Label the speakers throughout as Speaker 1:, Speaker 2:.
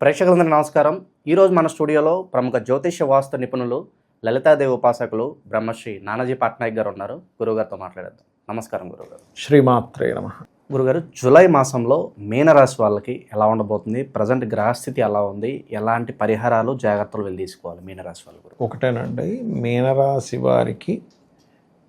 Speaker 1: ప్రేక్షకులందరికీ నమస్కారం. ఈరోజు మన స్టూడియోలో ప్రముఖ జ్యోతిష్య వాస్తు నిపుణులు లలితాదేవి ఉపాసకులు బ్రహ్మశ్రీ నానాజీ పట్నాయక్ గారు ఉన్నారు. గురుగారితో మాట్లాడేద్దాం. నమస్కారం గురుగారు
Speaker 2: శ్రీమాత్రే నమ.
Speaker 1: గురుగారు జూలై మాసంలో మీనరాశి వాళ్ళకి ఎలా ఉండబోతుంది? ప్రజెంట్ గ్రహస్థితి ఎలా ఉంది? ఎలాంటి పరిహారాలు జాగ్రత్తలు వెళ్ళి తీసుకోవాలి మీనరాశి వాళ్ళ
Speaker 2: ఒకటేనండి మీనరాశి వారికి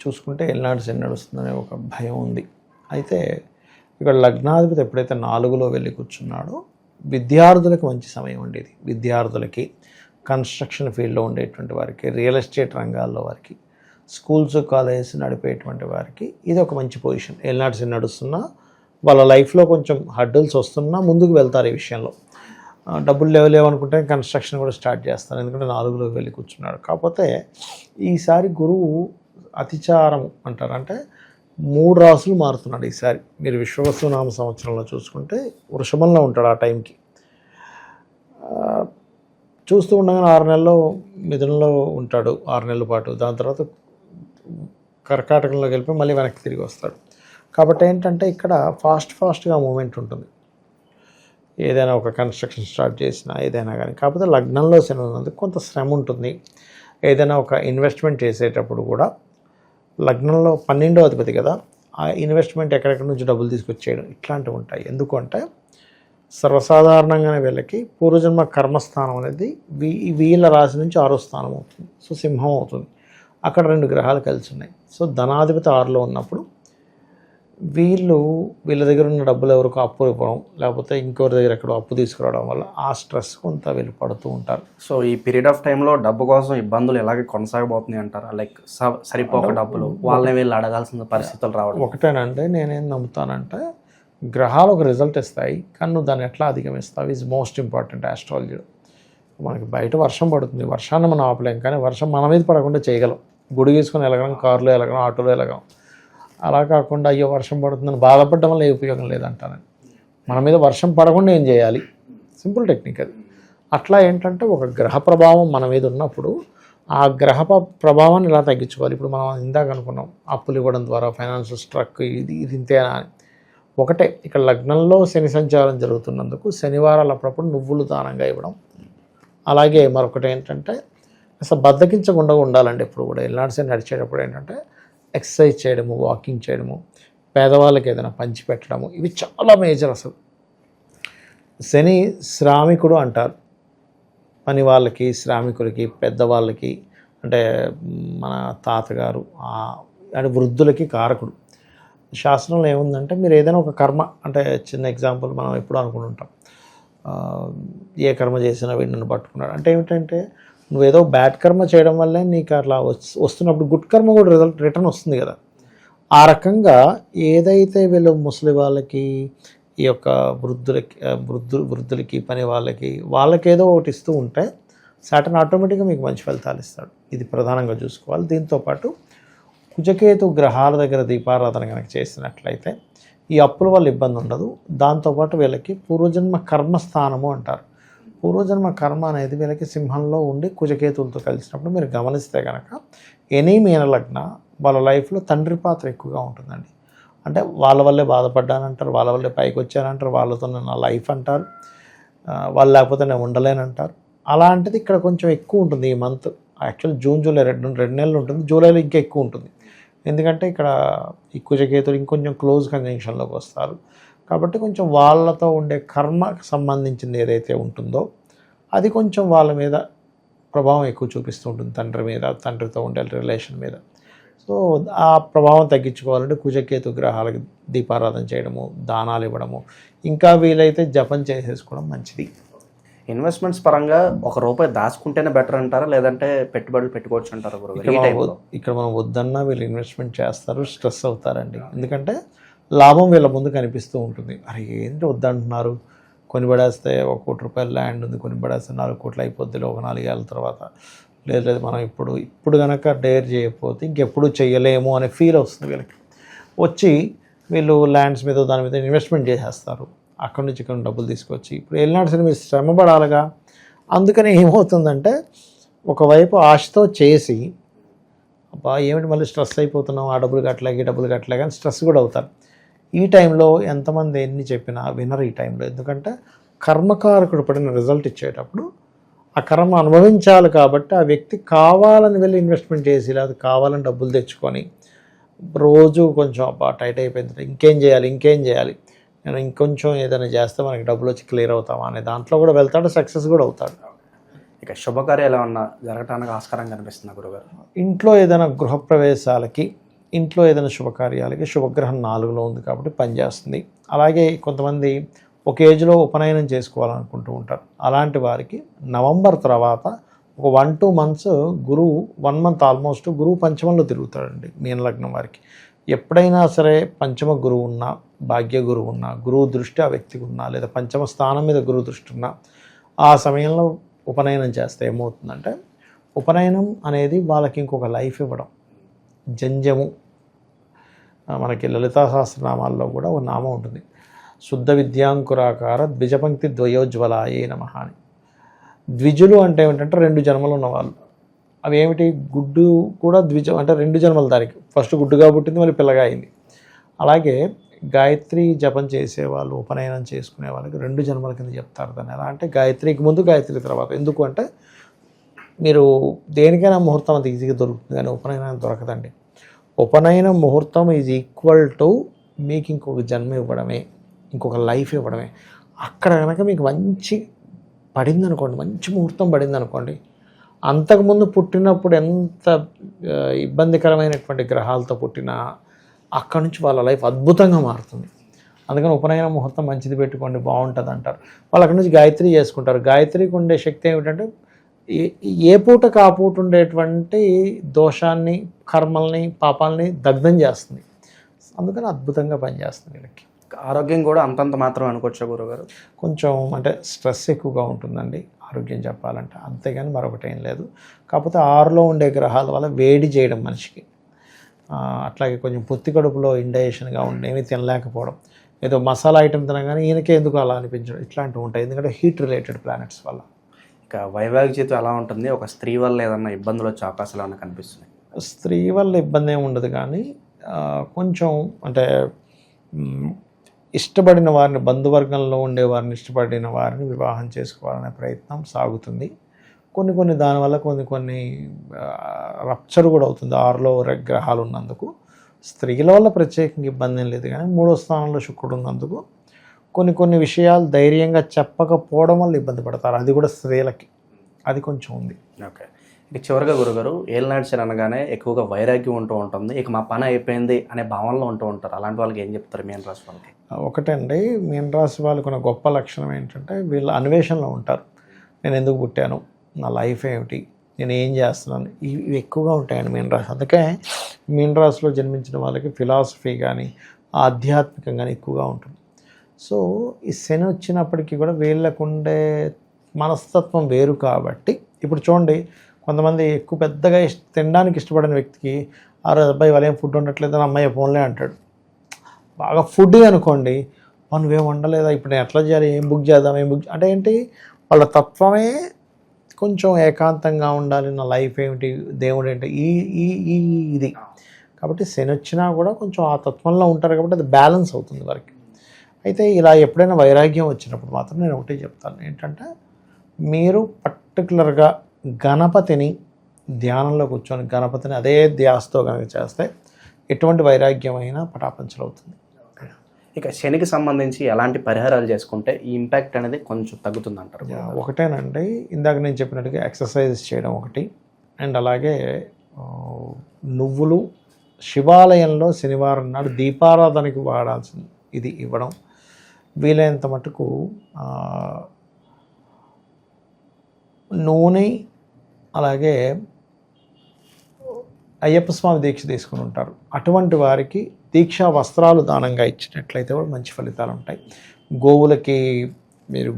Speaker 2: చూసుకుంటే ఎల్నాడు శని నడుస్తుందనే ఒక భయం ఉంది. అయితే ఇక్కడ లగ్నాధిపతి ఎప్పుడైతే నాలుగులో వెళ్ళి కూర్చున్నాడో విద్యార్థులకు మంచి సమయం ఉండేది. విద్యార్థులకి కన్స్ట్రక్షన్ ఫీల్డ్లో ఉండేటువంటి వారికి రియల్ ఎస్టేట్ రంగాల్లో వారికి స్కూల్స్ కాలేజెస్ నడిపేటువంటి వారికి ఇది ఒక మంచి పొజిషన్ ఎల్నాడు శని నడుస్తున్నా వాళ్ళ లైఫ్లో కొంచెం హడ్డల్స్ వస్తున్నా ముందుకు వెళ్తారు ఈ విషయంలో. డబ్బులు లేవు లేవనుకుంటే కన్స్ట్రక్షన్ కూడా స్టార్ట్ చేస్తారు. ఎందుకంటే నాలుగులోకి వెళ్ళి కూర్చున్నాడు. కాకపోతే ఈసారి గురువు అతిచారం అంటారు. అంటే మూడు రాసులు మారుతున్నాడు ఈసారి. మీరు విశ్వవస్తు నామ సంవత్సరంలో చూసుకుంటే వృషభంలో ఉంటాడు ఆ టైంకి. చూస్తూ ఉండగానే ఆరు నెలల్లో మిథునంలో ఉంటాడు ఆరు నెలల పాటు. దాని తర్వాత కర్కాటకంలోకి వెళ్ళిపోయి మళ్ళీ వెనక్కి తిరిగి వస్తాడు. కాబట్టి ఏంటంటే ఇక్కడ ఫాస్ట్ ఫాస్ట్గా మూమెంట్ ఉంటుంది. ఏదైనా ఒక కన్స్ట్రక్షన్ స్టార్ట్ చేసినా ఏదైనా కానీ. కాకపోతే లగ్నంలో శని ఉన్నందుకు కొంత శ్రమ ఉంటుంది. ఏదైనా ఒక ఇన్వెస్ట్మెంట్ చేసేటప్పుడు కూడా లగ్నంలో పన్నెండో అధిపతి కదా ఆ ఇన్వెస్ట్మెంట్ ఎక్కడెక్కడి నుంచి డబ్బులు తీసుకొచ్చేయడం ఇట్లాంటివి ఉంటాయి. ఎందుకంటే సర్వసాధారణంగానే వీళ్ళకి పూర్వజన్మ కర్మస్థానం అనేది వీ వీళ్ళ రాశి నుంచి ఆరో స్థానం అవుతుంది. సో సింహం అవుతుంది. అక్కడ రెండు గ్రహాలు కలిసి ఉన్నాయి. సో ధనాధిపతి ఆరులో ఉన్నప్పుడు వీళ్ళు వీళ్ళ దగ్గర ఉన్న డబ్బులు ఎవరికో అప్పు ఇవ్వడం లేకపోతే ఇంకొకరి దగ్గర ఎక్కడో అప్పు తీసుకురావడం వల్ల ఆ స్ట్రెస్ కొంత వీళ్ళు పడుతూ ఉంటారు.
Speaker 1: సో ఈ పీరియడ్ ఆఫ్ టైంలో డబ్బు కోసం ఇబ్బందులు ఎలాగే కొనసాగబోతున్నాయి అంటారా? లైక్ సరిపోక డబ్బులు వాళ్ళని వీళ్ళు అడగాల్సిన పరిస్థితులు రావడం.
Speaker 2: ఒకటేనంటే నేనేం నమ్ముతానంటే గ్రహాలు ఒక రిజల్ట్ ఇస్తాయి కానీ నువ్వు దాన్ని ఎట్లా అధిగమిస్తావు? ఈజ్ మోస్ట్ ఇంపార్టెంట్ ఆస్ట్రాలజీలో మనకి బయట వర్షం పడుతుంది వర్షాన్ని మనం ఆపలేం కానీ వర్షం మన మీద పడకుండా చేయగలం. గుడి తీసుకొని వెళ్ళగలం కారులో వెళ్ళగలం ఆటోలో వెళ్ళగలం అలా కాకుండా అయ్యో వర్షం పడుతుందని బాధపడడం వల్ల ఏ ఉపయోగం లేదంటానని మన మీద వర్షం పడకుండా ఏం చేయాలి? సింపుల్ టెక్నిక్ అది. అట్లా ఏంటంటే ఒక గ్రహ ప్రభావం మన మీద ఉన్నప్పుడు ఆ గ్రహ ప్రభావాన్ని ఇలా తగ్గించుకోవాలి? ఇప్పుడు మనం ఇందాక అనుకున్నాం అప్పులు ఇవ్వడం ద్వారా ఫైనాన్షియల్ స్ట్రక్ ఇది ఇది ఇంతేనా అని. ఒకటే ఇక్కడ లగ్నంలో శని సంచారం జరుగుతున్నందుకు శనివారాలు అప్పుడప్పుడు నువ్వులు దానంగా ఇవ్వడం. అలాగే మరొకటి ఏంటంటే అసలు బద్దకించకుండా ఉండాలండి ఎప్పుడు కూడా. ఎలాంటి నడిచేటప్పుడు ఏంటంటే ఎక్సర్సైజ్ చేయడము వాకింగ్ చేయడము పేదవాళ్ళకి ఏదైనా పంచి పెట్టడము ఇవి చాలా మేజర్ అసలు. శని శ్రామికుడు అంటారు. పని వాళ్ళకి శ్రామికులకి పెద్దవాళ్ళకి అంటే మన తాతగారు అంటే వృద్ధులకి కారకుడు. శాస్త్రంలో ఏముందంటే మీరు ఏదైనా ఒక కర్మ అంటే చిన్న ఎగ్జాంపుల్ మనం ఎప్పుడు అనుకుంటుంటాం ఏ కర్మ చేసినా వీడిని పట్టుకున్నాడు. అంటే ఏమిటంటే నువ్వేదో బ్యాడ్ కర్మ చేయడం వల్లే నీకు అట్లా వస్తున్నప్పుడు గుడ్ కర్మ కూడా రిజల్ట్ రిటర్న్ వస్తుంది కదా. ఆ రకంగా ఏదైతే వీళ్ళు ముసలి వాళ్ళకి ఈ యొక్క వృద్ధులకి వృద్ధు వృద్ధులకి పని వాళ్ళకి వాళ్ళకేదో ఒకటి ఇస్తూ ఉంటే సాటన్ ఆటోమేటిక్గా మీకు మంచి ఫలితాలు ఇస్తాడు. ఇది ప్రధానంగా చూసుకోవాలి. దీంతోపాటు కుజకేతు గ్రహాల దగ్గర దీపారాధన కనుక చేసినట్లయితే ఈ అప్పుల వల్ల ఇబ్బంది ఉండదు. దాంతోపాటు వీళ్ళకి పూర్వజన్మ కర్మస్థానము అంటారు. పూర్వజన్మ కర్మ అనేది వీళ్ళకి సింహంలో ఉండి కుజకేతులతో కలిసినప్పుడు మీరు గమనిస్తే కనుక ఎనీ మీన లగ్న వాళ్ళ లైఫ్లో తండ్రి పాత్ర ఎక్కువగా ఉంటుందండి. అంటే వాళ్ళ వల్లే బాధపడ్డానంటారు వాళ్ళ వల్లే పైకి వచ్చానంటారు వాళ్ళతో నా లైఫ్ అంటారు వాళ్ళు లేకపోతే నేను ఉండలేనంటారు. అలాంటిది ఇక్కడ కొంచెం ఎక్కువ ఉంటుంది ఈ మంత్. యాక్చువల్ జూన్ జూలై రెండు రెండు నెలలు ఉంటుంది జూలైలో ఇంకా ఎక్కువ ఉంటుంది. ఎందుకంటే ఇక్కడ ఈ కుజకేతులు ఇంకొంచెం క్లోజ్ కంజంక్షన్లోకి వస్తారు. కాబట్టి కొంచెం వాళ్ళతో ఉండే కర్మకు సంబంధించింది ఏదైతే ఉంటుందో అది కొంచెం వాళ్ళ మీద ప్రభావం ఎక్కువ చూపిస్తూ ఉంటుంది తండ్రి మీద తండ్రితో ఉండే రిలేషన్ మీద. సో ఆ ప్రభావం తగ్గించుకోవాలంటే కుజకేతు గ్రహాలకు దీపారాధన చేయడము దానాలు ఇవ్వడము ఇంకా వీలైతే జపం చేసేసుకోవడం మంచిది.
Speaker 1: ఇన్వెస్ట్మెంట్స్ పరంగా ఒక రూపాయి దాచుకుంటేనే బెటర్ అంటారా? లేదంటే పెట్టుబడులు పెట్టుకోవచ్చు అంటారా
Speaker 2: ఇక్కడ మనం వద్దన్నా వీళ్ళు ఇన్వెస్ట్మెంట్ చేస్తారు స్ట్రెస్ అవుతారండి. ఎందుకంటే లాభం వీళ్ళ ముందు కనిపిస్తూ ఉంటుంది. అరే ఏంటి వద్దంటున్నారు? కొన్ని పడేస్తే ఒక కోటి రూపాయల ల్యాండ్ ఉంది కొన్ని పడేస్తే నాలుగు కోట్లు అయిపోద్ది ఒక నాలుగేళ్ళ తర్వాత. లేదు లేదు మనం ఇప్పుడు ఇప్పుడు కనుక డేర్ చేయకపోతే ఇంకెప్పుడు చేయలేము అనే ఫీల్ వస్తుంది వీళ్ళకి. వచ్చి వీళ్ళు ల్యాండ్స్ మీద దాని మీద ఇన్వెస్ట్మెంట్ చేసేస్తారు. అక్కడి నుంచి ఇక్కడ డబ్బులు తీసుకొచ్చి. ఇప్పుడు వెళ్ళినాడు సరే మీరు శ్రమ పడాలిగా. అందుకని ఏమవుతుందంటే ఒకవైపు ఆశతో చేసి అబ్బా ఏమిటి మళ్ళీ స్ట్రెస్ అయిపోతున్నాం ఆ డబ్బులు కట్టలేక ఈ డబ్బులు కట్టలేక అని స్ట్రెస్ కూడా అవుతారు. ఈ టైంలో ఎంతమంది ఎన్ని చెప్పినా వినరు ఈ టైంలో. ఎందుకంటే కర్మకారకుడు పడిన రిజల్ట్ ఇచ్చేటప్పుడు ఆ కర్మ అనుభవించాలి కాబట్టి ఆ వ్యక్తి కావాలని వెళ్ళి ఇన్వెస్ట్మెంట్ చేసి లేదా కావాలని డబ్బులు తెచ్చుకొని రోజు కొంచెం అబ్బా టైట్ అయిపోయింది ఇంకేం చేయాలి ఇంకేం చేయాలి? నేను ఇంకొంచెం ఏదైనా చేస్తే మనకి డబ్బులు వచ్చి క్లియర్ అవుతామా అనే దాంట్లో కూడా వెళ్తాడు సక్సెస్ కూడా అవుతాడు.
Speaker 1: ఇక శుభకార్యాలు ఏమన్నా జరగటానికి ఆస్కారం కనిపిస్తుంది గురుగారు?
Speaker 2: ఇంట్లో ఏదైనా గృహప్రవేశాలకి ఇంట్లో ఏదైనా శుభకార్యాలకి శుభగ్రహం నాలుగులో ఉంది కాబట్టి పనిచేస్తుంది అలాగే కొంతమంది ఒక ఏజ్లో ఉపనయనం చేసుకోవాలనుకుంటూ ఉంటారు. అలాంటి వారికి నవంబర్ తర్వాత ఒక వన్ టూ మంత్స్ గురువు వన్ మంత్ ఆల్మోస్ట్ గురువు పంచమంలో తిరుగుతాడండి మీన లగ్నం వారికి. ఎప్పుడైనా సరే పంచమ గురువు ఉన్నా భాగ్య గురువు ఉన్నా గురువు దృష్టి ఆ వ్యక్తికి ఉన్నా లేదా పంచమ స్థానం మీద గురువు దృష్టి ఉన్నా ఆ సమయంలో ఉపనయనం చేస్తే ఏమవుతుందంటే ఉపనయనం అనేది వాళ్ళకి ఇంకొక లైఫ్ ఇవ్వడం. జంజము. మనకి లలితా సహస్రనామాల్లో కూడా ఒక నామం ఉంటుంది. శుద్ధ విద్యాంకురాకార ద్విజపంక్తి ద్వయోజ్వలాయే నమ అని. ద్విజులు అంటే ఏమిటంటే రెండు జన్మలు ఉన్నవాళ్ళు. అవి ఏమిటి? గుడ్డు కూడా ద్విజం అంటే రెండు జన్మల దానికి. ఫస్ట్ గుడ్డుగా పుట్టింది మళ్ళీ పిల్లగా అయింది. అలాగే గాయత్రి జపం చేసేవాళ్ళు ఉపనయనం చేసుకునే వాళ్ళకి రెండు జన్మల కింద చెప్తారు దాన్ని. ఎలా అంటే గాయత్రికి ముందు గాయత్రి తర్వాత. ఎందుకు అంటే మీరు దేనికైనా ముహూర్తం అంత ఈజీగా దొరుకుతుంది కానీ ఉపనయనం దొరకదండి. ఉపనయన ముహూర్తం ఈజ్ ఈక్వల్ టు మీకు ఇంకొక జన్మ ఇవ్వడమే ఇంకొక లైఫ్ ఇవ్వడమే. అక్కడ కనుక మీకు మంచి పడింది అనుకోండి మంచి ముహూర్తం పడింది అనుకోండి అంతకుముందు పుట్టినప్పుడు ఎంత ఇబ్బందికరమైనటువంటి గ్రహాలతో పుట్టినా అక్కడి నుంచి వాళ్ళ లైఫ్ అద్భుతంగా మారుతుంది. అందుకని ఉపనయన ముహూర్తం మంచిది పెట్టుకోండి బాగుంటుంది అంటారు వాళ్ళు అక్కడి నుంచి గాయత్రి చేసుకుంటారు. గాయత్రికి ఉండే శక్తి ఏమిటంటే ఏ- పూట ఉండేటువంటి దోషాన్ని కర్మల్ని పాపాలని దగ్ధం చేస్తుంది. అందుకని అద్భుతంగా పనిచేస్తుంది వీళ్ళకి.
Speaker 1: ఆరోగ్యం కూడా అంతంత మాత్రం అనుకోవచ్చా గురుగారు?
Speaker 2: కొంచెం అంటే స్ట్రెస్ ఎక్కువగా ఉంటుందండి ఆరోగ్యం చెప్పాలంటే. అంతేగాని మరొకటి ఏం లేదు. కాకపోతే ఆరులో ఉండే గ్రహాల వల్ల వేడి చేయడం మనిషికి. అట్లాగే కొంచెం పొత్తి కడుపులో ఇండైజేషన్గా ఉండి ఏమీ తినలేకపోవడం. ఏదో మసాలా ఐటెం తినగానే ఈయనకే ఎందుకు అలా అనిపించడం? ఇట్లాంటివి ఉంటాయి. ఎందుకంటే హీట్ రిలేటెడ్ ప్లానెట్స్ వల్ల.
Speaker 1: ఇక వైవాహిక జీవితం ఎలా ఉంటుంది? ఒక స్త్రీ వల్ల ఏదన్నా ఇబ్బందులు వచ్చే అవకాశాలు ఏమైనా కనిపిస్తున్నాయి?
Speaker 2: స్త్రీ వల్ల ఇబ్బంది ఏమి ఉండదు కానీ కొంచెం అంటే ఇష్టపడిన వారిని బంధువర్గంలో ఉండే వారిని ఇష్టపడిన వారిని వివాహం చేసుకోవాలనే ప్రయత్నం సాగుతుంది. కొన్ని కొన్ని దానివల్ల కొన్ని కొన్ని రప్చర్ కూడా అవుతుంది. ఆరులో గ్రహాలు ఉన్నందుకు. స్త్రీల వల్ల ప్రత్యేకంగా ఇబ్బంది ఏం లేదు కానీ మూడో స్థానంలో శుక్రుడు ఉన్నందుకు కొన్ని కొన్ని విషయాలు ధైర్యంగా చెప్పకపోవడం వల్ల ఇబ్బంది పడతారు. అది కూడా స్త్రీలకి. అది కొంచెం ఉంది.
Speaker 1: ఓకే. ఇక చివరిగా గురుగారు శని అనగానే ఎక్కువగా వైరాగ్యం ఉంటూ ఉంటుంది. ఇక మా పని అయిపోయింది అనే భావనలో ఉంటూ ఉంటారు. అలాంటి వాళ్ళకి ఏం చెప్తారు మీన రాశి వాళ్ళకి?
Speaker 2: ఒకటండి. మీన రాశి వాళ్ళకు ఉన్న గొప్ప లక్షణం ఏంటంటే వీళ్ళు అన్వేషణలో ఉంటారు. నేను ఎందుకు పుట్టాను? నా లైఫ్ ఏమిటి? నేను ఏం చేస్తున్నాను? ఇవి ఎక్కువగా ఉంటాయండి మీన రాశి. అందుకే మీన రాశిలో జన్మించిన వాళ్ళకి ఫిలాసఫీ కానీ ఆధ్యాత్మికం కానీ ఎక్కువగా ఉంటుంది. సో ఈ శని వచ్చినప్పటికీ కూడా వీళ్ళకు ఉండే మనస్తత్వం వేరు కాబట్టి ఇప్పుడు చూడండి కొంతమంది ఎక్కువ పెద్దగా ఇష్ట తినడానికి ఇష్టపడిన వ్యక్తికి ఆ రోజు అబ్బాయి వాళ్ళు ఏం ఫుడ్ ఉండట్లేదు అని అమ్మాయి ఫోన్లే అంటాడు. బాగా ఫుడ్ అనుకోండి "అబ్బా, నువ్వేం వండలేదా? ఇప్పుడు నేను ఎట్లా చేయాలి? ఏం బుక్ చేద్దాం? ఏం బుక్ చే-" అంటే ఏంటి? వాళ్ళ తత్వమే కొంచెం ఏకాంతంగా ఉండాలి నా లైఫ్ ఏమిటి? దేవుడు ఏంటి? ఈ ఈ ఈ ఇది. కాబట్టి శని వచ్చినా కూడా కొంచెం ఆ తత్వంలో ఉంటారు కాబట్టి అది బ్యాలెన్స్ అవుతుంది వారికి. అయితే ఇలా ఎప్పుడైనా వైరాగ్యం వచ్చినప్పుడు మాత్రం నేను ఒకటే చెప్తాను. ఏంటంటే మీరు పర్టికులర్గా గణపతిని ధ్యానంలో కూర్చొని గణపతిని అదే ధ్యాసతో కనుక చేస్తే ఎటువంటి వైరాగ్యం అయినా పటాపంచలు అవుతుంది
Speaker 1: ఇక శనికి సంబంధించి ఎలాంటి పరిహారాలు చేసుకుంటే ఈ ఇంపాక్ట్ అనేది కొంచెం తగ్గుతుంది అంటారు
Speaker 2: ఒకటేనండి. ఇందాక నేను చెప్పినట్టుగా ఎక్సర్సైజ్ చేయడం ఒకటి. అండ్ అలాగే నువ్వులు శివాలయంలో శనివారం నాడు దీపారాధనకి వాడాల్సింది ఇది ఇవ్వడం. వీలైనంత మటుకు నూనె అలాగే అయ్యప్ప స్వామి దీక్ష తీసుకుని ఉంటారు. అటువంటి వారికి దీక్షా వస్త్రాలు దానంగా ఇచ్చినట్లయితే కూడా మంచి ఫలితాలు ఉంటాయి. గోవులకి మీరు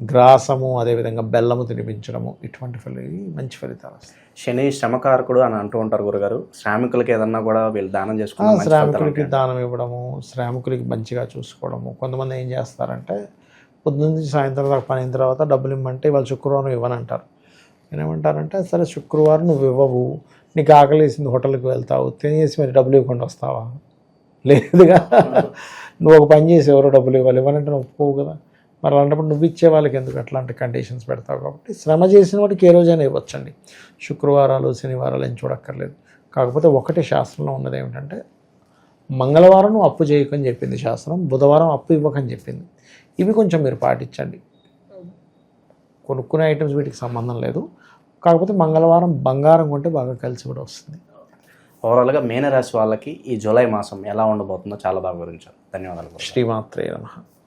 Speaker 2: గ్రాసము అదేవిధంగా బెల్లము తినిపించడము ఇటువంటి ఫలి మంచి ఫలితాలు వస్తాయి.
Speaker 1: శని శ్రమకారకుడు అని అంటూ ఉంటారు గురుగారు. శ్రామికులకి ఏదన్నా కూడా వీళ్ళు దానం ఫలితాలు
Speaker 2: శ్రామికులకి. దానం ఇవ్వడము శ్రామికులకి మంచిగా చూసుకోవడము. కొంతమంది ఏం చేస్తారంటే పొద్దున్న నుంచి సాయంత్రం దాకా పని అయిన తర్వాత డబ్బులు ఇమ్మంటే వాళ్ళు శుక్రవారం ఇవ్వనంటారు. నేనేమంటారంటే సరే శుక్రవారం నువ్వు ఇవ్వవు నీకు ఆకలి వేసింది హోటల్కి వెళ్తావు తినేసి మరి డబ్బులు ఇవ్వకుండా వస్తావా? లేదుగా. నువ్వు ఒక పని చేసి ఎవరో డబ్బులు ఇవ్వాలి ఇవ్వనంటే నువ్వు ఒప్పుకోవు కదా. మరి అలాంటప్పుడు నువ్వు ఇచ్చే వాళ్ళకి ఎందుకు అట్లాంటి కండిషన్స్ పెడతావు కాబట్టి శ్రమ చేసిన వాటికి ఏ రోజైనా ఇవ్వచ్చండి. శుక్రవారాలు శనివారాలు ఏం చూడక్కర్లేదు. కాకపోతే ఒకటే శాస్త్రంలో ఉన్నది ఏమిటంటే మంగళవారం నువ్వు అప్పు చేయకని చెప్పింది శాస్త్రం బుధవారం అప్పు ఇవ్వకని చెప్పింది. ఇవి కొంచెం మీరు పాటించండి. కొనుక్కునే ఐటమ్స్ వీటికి సంబంధం లేదు. కాకపోతే మంగళవారం బంగారం కొంటే బాగా కలిసి కూడా వస్తుంది.
Speaker 1: ఓవరాల్గా మీనరాశి వాళ్ళకి ఈ జూలై మాసం ఎలా ఉండబోతుందో చాలా బాగా వివరించారు. ధన్యవాదాలు. గురుగారు.
Speaker 2: శ్రీమాత్రే నమః.